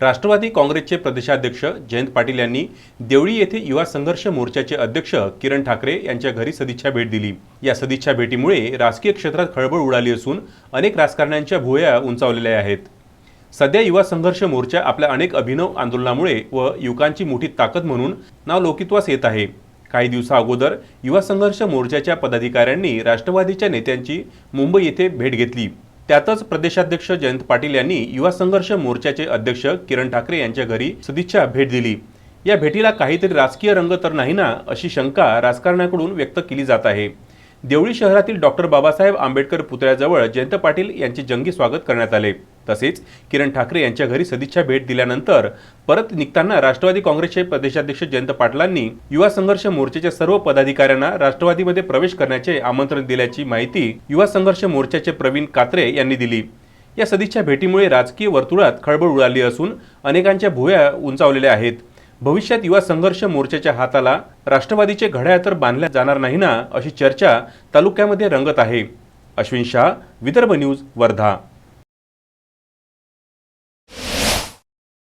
राष्ट्रवादी काँग्रेसचे प्रदेशाध्यक्ष जयंत पाटील यांनी देवळी येथे युवा संघर्ष मोर्चाचे अध्यक्ष किरण ठाकरे यांच्या घरी सदिच्छा भेट दिली. या सदिच्छा भेटीमुळे राजकीय क्षेत्रात खळबळ उडाली असून अनेक राजकारण्यांच्या भुया उंचावलेल्या आहेत. सध्या युवा संघर्ष मोर्चा आपल्या अनेक अभिनव आंदोलनामुळे व युवकांची मोठी ताकद म्हणून नाव लोकित्वास येत आहे. काही दिवसा अगोदर युवा संघर्ष मोर्चाच्या पदाधिकाऱ्यांनी राष्ट्रवादीच्या नेत्यांची मुंबई येथे भेट घेतली. त्यातच प्रदेशाध्यक्ष जयंत पाटील यांनी युवा संघर्ष मोर्चाचे अध्यक्ष किरण ठाकरे यांच्या घरी सदिच्छा भेट दिली. या भेटीला काहीतरी राजकीय रंग तर नाही ना अशी शंका राजकारणाकडून व्यक्त केली जात आहे. देवळी शहरातील डॉक्टर बाबासाहेब आंबेडकर पुतळ्याजवळ जयंत पाटील यांचे जंगी स्वागत करण्यात आले. तसेच किरण ठाकरे यांच्या घरी सदिच्छा भेट दिल्यानंतर परत निघताना राष्ट्रवादी काँग्रेसचे प्रदेशाध्यक्ष जयंत पाटलांनी युवा संघर्ष मोर्चाच्या सर्व पदाधिकाऱ्यांना राष्ट्रवादीमध्ये प्रवेश करण्याचे आमंत्रण दिल्याची माहिती युवा संघर्ष मोर्चाचे प्रवीण कात्रे यांनी दिली. या सदिच्छा भेटीमुळे राजकीय वर्तुळात खळबळ उडाली असून अनेकांच्या भुया उंचावलेल्या आहेत. भविष्यात युवा संघर्ष मोर्चाच्या हाताला राष्ट्रवादीचे घड्याळ तर बांधल्या जाणार नाही ना अशी चर्चा तालुक्यामध्ये रंगत आहे. अश्विन शाह विदर्भ न्यूज वर्धा.